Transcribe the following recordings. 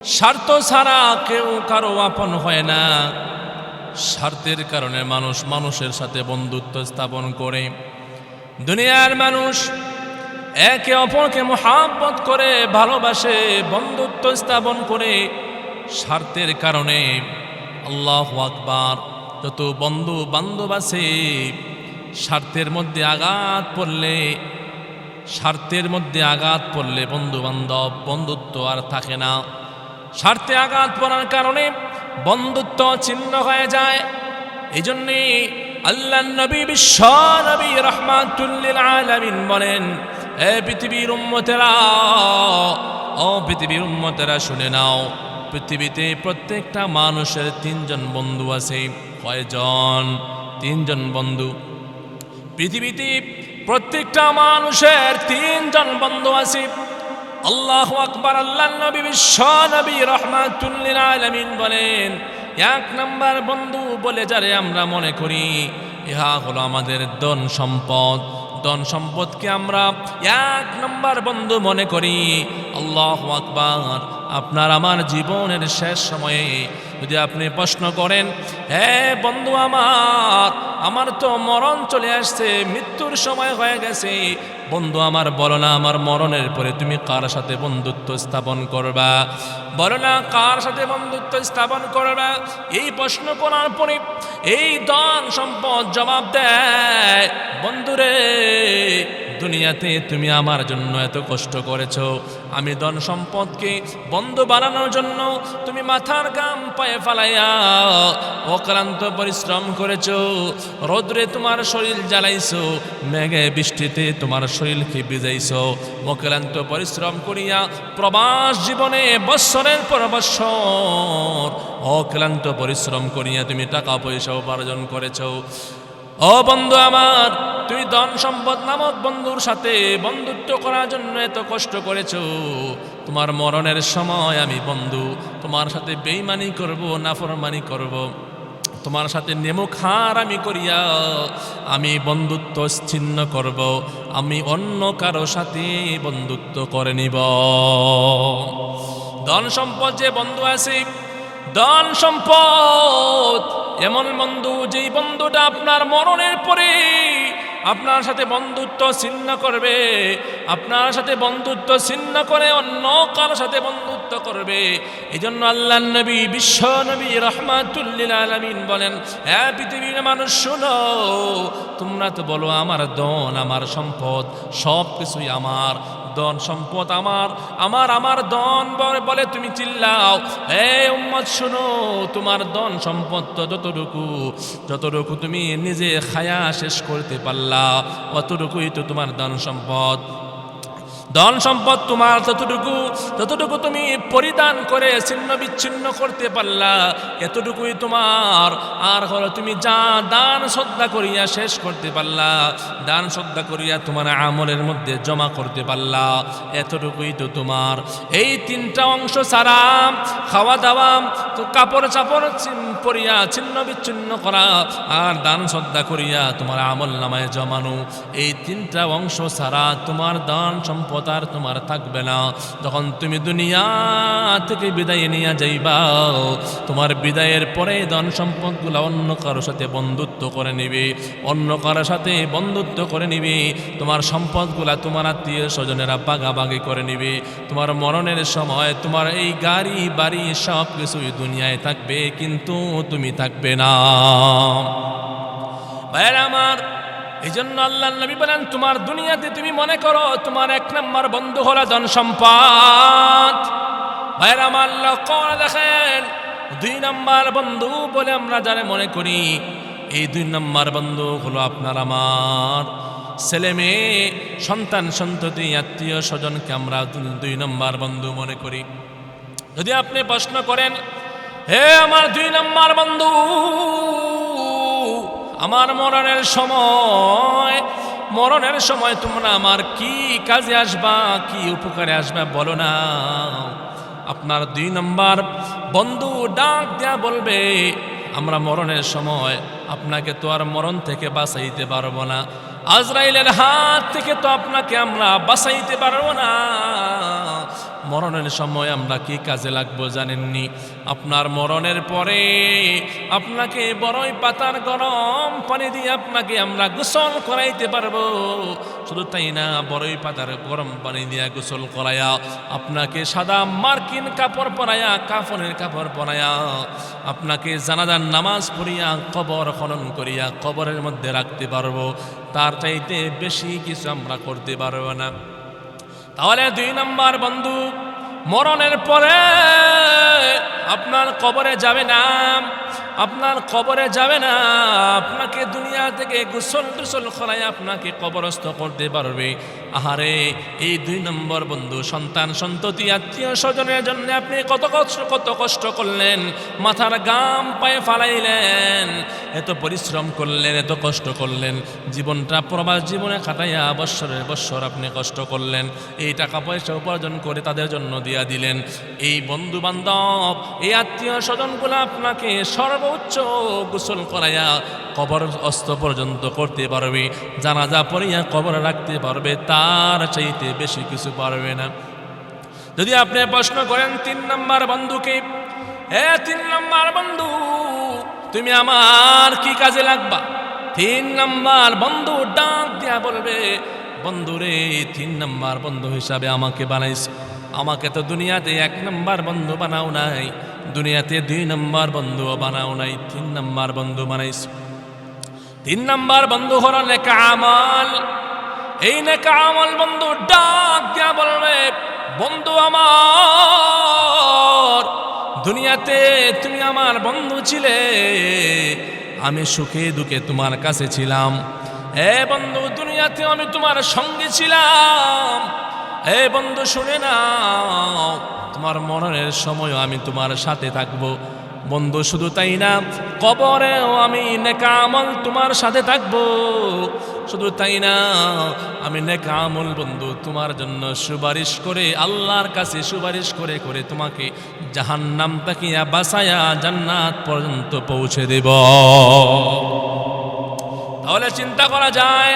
স্বার্থ ছাড়া কেউ কারও আপন হয় না। স্বার্থের কারণে মানুষ মানুষের সাথে বন্ধুত্ব স্থাপন করে। দুনিয়ার মানুষ একে অপরকে মহাব্বত করে, ভালোবাসে, বন্ধুত্ব স্থাপন করে। স্বার্থের কারণে আল্লাহ আকবার, যত বন্ধু বান্ধব আছে, স্বার্থের মধ্যে আঘাত পড়লে, স্বার্থের মধ্যে আঘাত পড়লে বন্ধু বান্ধব বন্ধুত্ব আর থাকে না। স্বার্থে আঘাত পড়ার কারণে বন্ধুত্ব ছিন্ন হয়ে যায়। এই জন্যে আল্লাহ নবী বিশ্ব নবী রহমাতুল্লিল বলেন, এ পৃথিবীর উম্মতেরা, ও পৃথিবীর উম্মতেরা শুনে নাও, পৃথিবীতে প্রত্যেকটা মানুষের তিনজন বন্ধু আছে। কয়জন? তিনজন বন্ধু। পৃথিবীতে প্রত্যেকটা মানুষের তিনজন বন্ধু আছে। আল্লাহ আকবর আল্লাহ নবী বিশ্ব নবী রহমাতুল্লিল আলামিন বলেন, এক নম্বর বন্ধু বলে যারে আমরা মনে করি, ইহা হলো আমাদের ধন সম্পদ। ধন সম্পদকে আমরা এক নম্বর বন্ধু মনে করি, আল্লাহ আকবার। আপনার আমার জীবনের শেষ সময়ে যদি আপনি প্রশ্ন করেন হ্যাঁ বন্ধু আমার আমার তো মরণ চলে আসছে, মৃত্যুর সময় হয়ে গেছে। বন্ধু আমার, বলো না আমার মরণের পরে তুমি কার সাথে বন্ধুত্ব স্থাপন করবা? বলো না কার সাথে বন্ধুত্ব স্থাপন করবা? এই প্রশ্ন করার পরে এই দান সম্পদ জবাব দেয় বন্ধুরে দুনিয়াতে তুমি আমার জন্য এত কষ্ট করেছ। আমি ধন সম্পদকে বন্ধ বানানোর জন্য তুমি মাথার গাম পায়ে ফালাইয়া অক্লান্ত পরিশ্রম করেছ। রোদ্রে তোমার শরীর জ্বালাইছো, মেঘে বৃষ্টিতে তোমার শরীরকে ভিজাইছো। অক্লান্ত পরিশ্রম করিয়া প্রবাস জীবনে বৎসরের পর বৎসর অক্লান্ত পরিশ্রম করিয়া তুমি টাকা পয়সা উপার্জন করেছ। ও বন্ধু আমার তুই ধন সম্পদ নামক বন্ধুর সাথে বন্ধুত্ব করার জন্য এত কষ্ট করেছ। তোমার মরণের সময় আমি বন্ধু, তোমার সাথে বেইমানি করব, নাফরমানি করব। তোমার সাথে নেমুখার আমি করিয়া আমি বন্ধুত্ব ছিন্ন করব, আমি অন্য কারও সাথে বন্ধুত্ব করে নিব। ধন সম্পদ যে বন্ধু আছে, ধন সম্পদ এমন বন্ধু যেই বন্ধুটা আপনার মরণের পরে আপনার সাথে বন্ধুত্ব ছিন্ন করবে, আপনার সাথে বন্ধুত্ব ছিন্ন করে অন্য কারোর সাথে বন্ধুত্ব করবে। এই জন্য আল্লাহ নবী, বিশ্ব নবী রহমাতুল্লিল আলমিন বলেন হ্যাঁ পৃথিবীর মানুষ, শুনো তোমরা তো বলো, আমার দন আমার সম্পদ সব কিছুই আমার। দন সম্পদ আমার আমার আমার দন বলে- তুমি চিল্লাও। হে উম্মত, শুনো, তোমার দন সম্পদ তো যতটুকু যতটুকু তুমি নিজে খায়া শেষ করতে পারলা, অতটুকুই তো তোমার দন সম্পদ। ধন সম্পদ তোমার ততটুকু ততটুকু তুমি পরিধান করে ছিন্ন বিচ্ছিন্ন করতে পারলা, এতটুকুই তোমার। আর হলো তুমি যা দান শ্রদ্ধা করিয়া শেষ করতে পারলা, দান শ্রদ্ধা করিয়া তোমার আমলের মধ্যে জমা করতে পারলা, এতটুকুই তো তোমার। এই তিনটা অংশ ছাড়া খাওয়া দাওয়া কাপড় চাপড় পরিয়া ছিন্ন বিচ্ছিন্ন করা, আর দান শ্রদ্ধা করিয়া তোমার আমল নামায় জমানো। এই তিনটা অংশ ছাড়া তোমার দান সম্পদ আর তোমার থাকবে না। যখন তুমি দুনিয়া থেকে বিদায় নিয়ে যাইবা, তোমার বিদায়ের পরে ধন সম্পদগুলো অন্য কারোর সাথে বন্ধুত্ব করে নিবে। অন্য কারোর সাথে বন্ধুত্ব করে নিবে। তোমার সম্পদগুলা তোমার আত্মীয় স্বজনেরা বাগাবাগি করে নিবে। তোমার মরণের সময় তোমার এই গাড়ি, বাড়ি সব কিছুই দুনিয়ায় থাকবে, কিন্তু তুমি থাকবে না। ভাইয়ের আমার এই জন্য আল্লাহ নবী বলেন, তোমার দুনিয়াতে তুমি মনে করো, তোমার এক নম্বর বন্ধু হলো ধন সম্পদ। ভাইয়ের আমার লক্ষ্য দেখেন, দুই নম্বর বন্ধু বলে আমরা যারা মনে করি, এই দুই নম্বর বন্ধু হলো আপনার আমার ছেলে মেয়ে, সন্তান, সন্ততি, আত্মীয় স্বজনকে আমরা দুই নম্বর বন্ধু মনে করি। যদি আপনি প্রশ্ন করেন হে আমার দুই নম্বর বন্ধু, আমার মরণের সময় মরণের সময় তোমরা আমার কি কাজে আসবা, কি উপকারে আসবা বলো না। আপনার দুই নম্বর বন্ধু ডাক দেয়া বলবে, আমরা মরণের সময় আপনাকে তো আর মরণ থেকে বাঁচাইতে পারব না। আজরাইলের হাত থেকে তো আপনাকে আমরা বাঁচাইতে পারব না। মরণের সময় আমরা কি কাজে লাগবো জানেননি? আপনার মরণের পরে আপনাকে বড়ই পাতার গরম পানি দিয়ে আপনাকে আমরা গোসল করাইতে পারব। শুধু তাই না, বড়ই পাতার গরম পানি দিয়ে গোসল করাইয়া আপনাকে সাদা মার্কিন কাপড় পরাইয়া কাফনের কাপড় পরাইয়া আপনাকে জানাজার নামাজ পড়িয়া, কবর খনন করিয়া কবরের মধ্যে রাখতে পারব। তার চাইতে বেশি কিছু আমরা করতে পারব না। তাহলে দুই নম্বর বন্ধু মরণের পরে আপনার কবরে যাবে না। আপনার কবরে যাবে না, আপনাকে দুনিয়া থেকে গোসল টুসল করাই আপনাকে কবরস্থ করতে পারবে। আহারে, এই দুই নম্বর বন্ধু, সন্তান, সন্ততি, আত্মীয় স্বজনের জন্য আপনি কত কষ্ট কত কষ্ট করলেন, মাথার গাম পায়ে ফালাইলেন, এত পরিশ্রম করলেন, এত কষ্ট করলেন, জীবনটা প্রবাস জীবনে খাটাইয়া বৎসরের বৎসর আপনি কষ্ট করলেন, এই টাকা পয়সা উপার্জন করে তাদের জন্য দিয়া দিলেন। এই বন্ধু বান্ধব এই আত্মীয় স্বজনগুলো আপনাকে সর্বোচ্চ গোসল করাইয়া কবর অস্ত পর্যন্ত করতে পারবে, জানাজা পড়িয়া কবর রাখতে পারবে, তার চাইতে বেশি কিছু পারবে না। যদি আপনি প্রশ্ন করেন, তিন নম্বর বন্ধুকে এ তিন নম্বর বন্ধু, তুমি আমার কি কাজে লাগবা? তিন নম্বর বন্ধু ডাক দিয়া বলবে, বন্ধুরে, তিন নম্বর বন্ধু হিসাবে আমাকে বানাইছ আমাকে তো দুনিয়াতে এক নম্বর বন্ধু বানাও নাই। দুনিয়াতে দুই নম্বর বন্ধু বানাও নাই, তিন নম্বর বন্ধু বানাইছ। তিন নম্বর বন্ধু হল নেকা আমল। এই নেকা আমল বন্ধু ডাক দিয়া বলবে, বন্ধু আমার, দুনিয়াতে তুমি আমার বন্ধু ছিলে। আমি সুখে দুঃখে তোমার কাছে ছিলাম। এ বন্ধু দুনিয়াতে আমি তোমার সঙ্গে ছিলাম। এ বন্ধু, শুনে নাও, তোমার মরণের সময় আমি তোমার সাথে থাকব। বন্ধু, শুধু তাই না, কবরেও আমি নেকামল তোমার সাথে থাকব। শুধু তাই না, আমি নেকা আমল বন্ধু, তোমার জন্য সুপারিশ করে, আল্লাহর কাছে সুপারিশ করে করে তোমাকে জাহান্নাম তাকিয়া বাসায়া জান্নাত পর্যন্ত পৌঁছে দেব। তাহলে চিন্তা করা যায়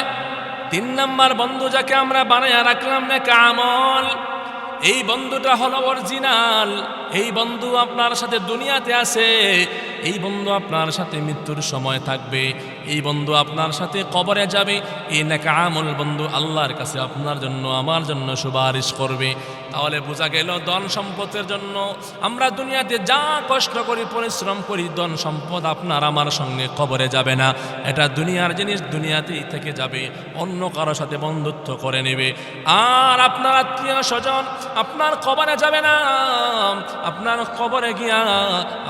তিন নম্বর বন্ধু যাকে আমরা বানাইয়া রাখলাম না কামল এই বন্ধুটা হলো অরিজিনাল এই বন্ধু আপনার সাথে দুনিয়াতে আছে। এই বন্ধু আপনার সাথে মৃত্যুর সময় থাকবে, এই বন্ধু আপনার সাথে কবরে যাবে, এই নাকা আমল বন্ধু আল্লাহর কাছে আপনার জন্য, আমার জন্য সুপারিশ করবে। তাহলে বোঝা গেল ধন সম্পদের জন্য আমরা দুনিয়াতে যা কষ্ট করি, পরিশ্রম করি, ধন সম্পদ আপনার আমার সঙ্গে কবরে যাবে না। এটা দুনিয়ার জিনিস, দুনিয়াতেই থেকে যাবে, অন্য কারও সাথে বন্ধুত্ব করে নেবে। আর আপনার আত্মীয় স্বজন আপনার কবরে যাবে না, আপনার কবরে গিয়া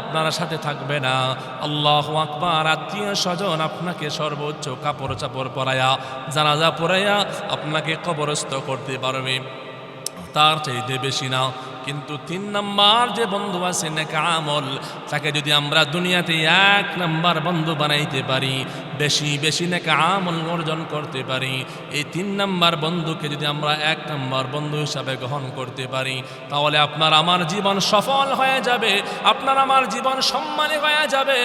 আপনার সাথে থাকবে না। আল্লাহ আকবার, আত্মীয় স্বজন আপনাকে সর্বোচ্চ কাপড় চাপড় পরাইয়া, জানাজা পরাইয়া আপনাকে কবরস্থ করতে পারবে। তার চাইতে বেশি না। কিন্তু তিন নাম্বার যে বন্ধু আছে নাকি আমল তাকে যদি আমরা দুনিয়াতে এক নাম্বার বন্ধু বানাইতে পারি, বেশি বেশি নাকি আমল অর্জন করতে পারি, এই তিন নাম্বার বন্ধুকে যদি আমরা এক নাম্বার বন্ধু হিসাবে গ্রহণ করতে পারি, তাহলে আপনার আমার জীবন সফল হয়ে যাবে, আপনার আমার জীবন সম্মানী হয়ে যাবে,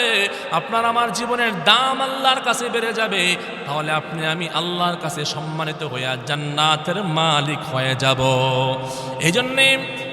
আপনার আমার জীবনের দাম আল্লাহর কাছে বেড়ে যাবে, তাহলে আপনি আমি আল্লাহর কাছে সম্মানিত হইয়া জান্নাতের মালিক হয়ে যাব। এই জন্যে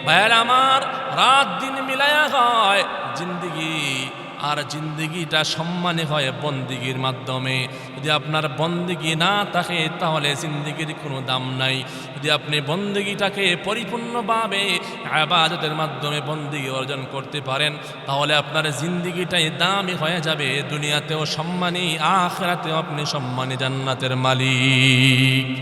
ভাইয়ের আমার রাত দিন মিলায়া হয় জিন্দিগি। আর জিন্দিগিটা সম্মানে হয় বন্দিগির মাধ্যমে। যদি আপনার বন্দিগি না থাকে, তাহলে জিন্দিগির কোনো দাম নাই। যদি আপনি বন্দিগিটাকে পরিপূর্ণভাবে আবাদতের মাধ্যমে বন্দিগি অর্জন করতে পারেন, তাহলে আপনার জিন্দিগিটাই দামি হয়ে যাবে। দুনিয়াতেও সম্মানী, আখরাতেও আপনি সম্মানী জান্নাতের মালিক।